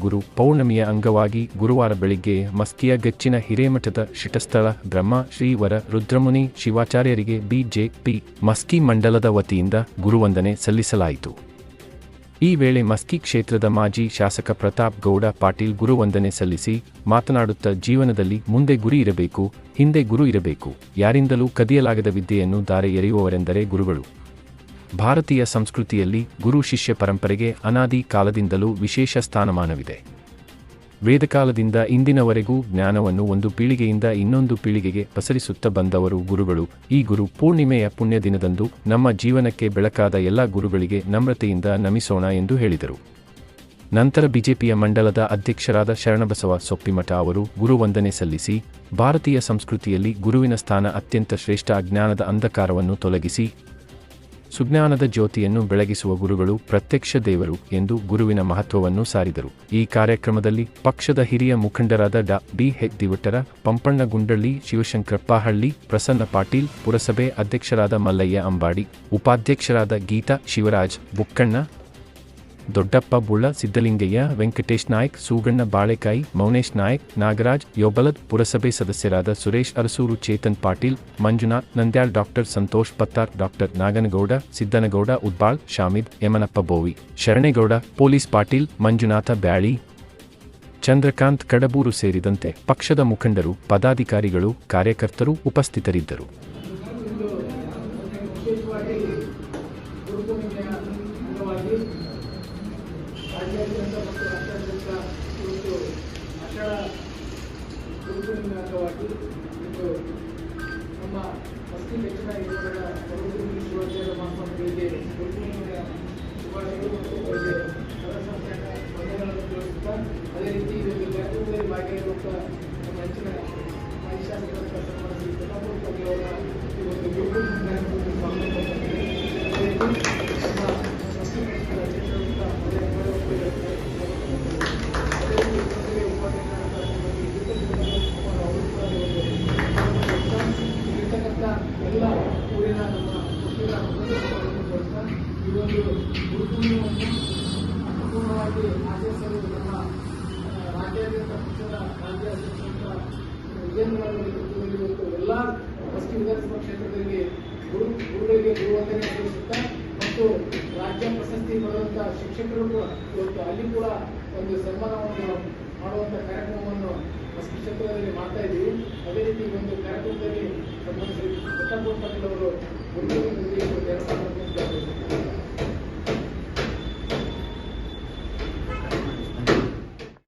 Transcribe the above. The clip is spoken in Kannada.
ಗುರು ಪೌರ್ಣಮಿಯ ಅಂಗವಾಗಿ ಗುರುವಾರ ಬೆಳಿಗ್ಗೆ ಮಸ್ಕಿಯ ಗಚ್ಚಿನ ಹಿರೇಮಠದ ಶಿಟಸ್ಥಳ ಬ್ರಹ್ಮ ಶ್ರೀವರ ರುದ್ರಮುನಿ ಶಿವಾಚಾರ್ಯರಿಗೆ ಬಿಜೆಪಿ ಮಸ್ಕಿ ಮಂಡಲದ ವತಿಯಿಂದ ಗುರುವಂದನೆ ಸಲ್ಲಿಸಲಾಯಿತು. ಈ ವೇಳೆ ಮಸ್ಕಿ ಕ್ಷೇತ್ರದ ಮಾಜಿ ಶಾಸಕ ಪ್ರತಾಪ್ ಗೌಡ ಪಾಟೀಲ್ ಗುರುವಂದನೆ ಸಲ್ಲಿಸಿ ಮಾತನಾಡುತ್ತಾ ಜೀವನದಲ್ಲಿ ಮುಂದೆ ಗುರಿ ಇರಬೇಕು, ಹಿಂದೆ ಗುರು ಇರಬೇಕು, ಯಾರಿಂದಲೂ ಕದಿಯಲಾಗದ ವಿದ್ಯೆಯನ್ನು ದಾರೆ ಎರೆಯುವವರೆಂದರೆ ಗುರುಗಳು. ಭಾರತೀಯ ಸಂಸ್ಕೃತಿಯಲ್ಲಿ ಗುರು ಶಿಷ್ಯ ಪರಂಪರೆಗೆ ಅನಾದಿ ಕಾಲದಿಂದಲೂ ವಿಶೇಷ ಸ್ಥಾನಮಾನವಿದೆ. ವೇದಕಾಲದಿಂದ ಇಂದಿನವರೆಗೂ ಜ್ಞಾನವನ್ನು ಒಂದು ಪೀಳಿಗೆಯಿಂದ ಇನ್ನೊಂದು ಪೀಳಿಗೆಗೆ ಪಸರಿಸುತ್ತಾ ಬಂದವರು ಗುರುಗಳು. ಈ ಗುರು ಪೂರ್ಣಿಮೆಯ ಪುಣ್ಯ ದಿನದಂದು ನಮ್ಮ ಜೀವನಕ್ಕೆ ಬೆಳಕಾದ ಎಲ್ಲ ಗುರುಗಳಿಗೆ ನಮ್ರತೆಯಿಂದ ನಮಿಸೋಣ ಎಂದು ಹೇಳಿದರು. ನಂತರ ಬಿಜೆಪಿಯ ಮಂಡಲದ ಅಧ್ಯಕ್ಷರಾದ ಶರಣಬಸವ ಸೊಪ್ಪಿಮಠ ಅವರು ಗುರುವಂದನೆ ಸಲ್ಲಿಸಿ, ಭಾರತೀಯ ಸಂಸ್ಕೃತಿಯಲ್ಲಿ ಗುರುವಿನ ಸ್ಥಾನ ಅತ್ಯಂತ ಶ್ರೇಷ್ಠ ಅಜ್ಞಾನದ ಅಂಧಕಾರವನ್ನು ತೊಲಗಿಸಿ ಸುಜ್ಞಾನದ ಜ್ಯೋತಿಯನ್ನು ಬೆಳಗಿಸುವ ಗುರುಗಳು ಪ್ರತ್ಯಕ್ಷ ದೇವರು ಎಂದು ಗುರುವಿನ ಮಹತ್ವವನ್ನು ಸಾರಿದರು. ಈ ಕಾರ್ಯಕ್ರಮದಲ್ಲಿ ಪಕ್ಷದ ಹಿರಿಯ ಮುಖಂಡರಾದ ಡಾ. ಬಿ. ಹೆಚ್. ದಿವಟ್ಟರ ಪಂಪಣ್ಣ ಗುಂಡಳ್ಳಿ ಶಿವಶಂಕರಪ್ಪಹಳ್ಳಿ ಪ್ರಸನ್ನ ಪಾಟೀಲ್, ಪುರಸಭೆ ಅಧ್ಯಕ್ಷರಾದ ಮಲ್ಲಯ್ಯ ಅಂಬಾಡಿ, ಉಪಾಧ್ಯಕ್ಷರಾದ ಗೀತಾ ಶಿವರಾಜ್, ಬುಕ್ಕಣ್ಣ ದೊಡ್ಡಪ್ಪ ಬುಳ್ಳ, ಸಿದ್ದಲಿಂಗಯ್ಯ, ವೆಂಕಟೇಶ್ ನಾಯ್ಕ್, ಸೂಗಣ್ಣ ಬಾಳೆಕಾಯಿ, ಮೌನೇಶ್ ನಾಯ್ಕ್, ನಾಗರಾಜ್ ಯೋಬಲದ್ ಪುರಸಭೆ ಸದಸ್ಯರಾದ Suresh Arasur, Chetan Patil, Manjunath, Nandyal doctor Santosh Pattar, doctor Naganagouda, Siddanagouda, Udbal, Shamid, Yamanappa Bovi, Sharanegouda, police Patil, Manjunatha Byali, Chandrakant Kadabur ಸೇರಿದಂತೆ ಪಕ್ಷದ ಮುಖಂಡರು, ಪದಾಧಿಕಾರಿಗಳು, ಕಾರ್ಯಕರ್ತರು ಉಪಸ್ಥಿತರಿದ್ದರು. ಗುರುಪೂರ್ಣಿಮೆಯ ಅಂಗವಾಗಿ ರಾಜ್ಯಾದ್ಯಂತ ಮತ್ತು ರಾಷ್ಟ್ರಾದ್ಯಂತ ಇವತ್ತು ಆಷಾಢ ಗುರುಪೂರ್ಣಿಮೆ ಅಂಗವಾಗಿ ಇಂದು ನಮ್ಮ ಮಸ್ತಿ ಹೆಚ್ಚಿನ ಇರುವುದರ ಗುರುಪೂರ್ಣಿಮೆ ಶಿವಾಚಾರ್ಯ ಮಹಾಸ್ವಾಮಿಗಳಿಗೆ ಗುರುಪೂರ್ಣಿಮೆಯ ಶುಭಾಶಯಗಳು ಮತ್ತು ಅವರಿಗೆ ಸರಸಂಖ್ಯಾತ ವಂದನೆಗಳನ್ನು ತಿಳಿಸುತ್ತಾ ಅದೇ ರೀತಿ ಇದರಲ್ಲಿ ಕಾರ್ಯಕ್ರಮದಲ್ಲಿ ಭಾಗಿಯಾಗಿರುವಂಥ ನಮ್ಮ ಹೆಚ್ಚಿನ ಮಾಜಿ ಶಾಸಕರಾದ ಸನ್ಮಾನ ಶ್ರೀ ಪ್ರತಾಪ್ ಪಾಟೀಲ್ ಅವರ ಈ ಒಂದು ಗುರುಪೂರ್ಣಿಮೆ ಕಾರ್ಯಕ್ರಮಕ್ಕೆ ಸ್ವಾಗತ ಊರಿನ ನಮ್ಮ ತೋರಿಸ್ತಾ ಈ ಒಂದು ಗುರುಪೂರ್ಣಿಮೆಯನ್ನು ಸಂಪೂರ್ಣವಾಗಿ ಆಚರಿಸಲು ನಮ್ಮ ರಾಜ್ಯಾದ್ಯಂತ ಪಕ್ಷದ ರಾಜ್ಯ ವಿಜೇಂದ್ರ ಇವತ್ತು ಎಲ್ಲ ಪಶ್ಚಿಮ ವಿಧಾನಸಭಾ ಕ್ಷೇತ್ರದಲ್ಲಿ ಗುರು ಗುರುಗಳಿಗೆ ಗುರುವಂದನೆ ಮತ್ತು ರಾಜ್ಯ ಪ್ರಶಸ್ತಿ ಪಡೆದಂಥ ಶಿಕ್ಷಕರು ಕೂಡ ಇವತ್ತು ಅಲ್ಲಿ ಕೂಡ ಒಂದು ಸನ್ಮಾನವನ್ನು ಮಾಡುವಂಥ ಕಾರ್ಯಕ್ರಮವನ್ನು ಮಸ್ಕಿ ಕ್ಷೇತ್ರದಲ್ಲಿ ಮಾಡ್ತಾ ಇದ್ದೀವಿ ಅದೇ ರೀತಿ ಒಂದು ಕಾರ್ಯಕ್ರಮದಲ್ಲಿ ಸನ್ಮಾನ ಶ್ರೀ ಪ್ರತಾಪ್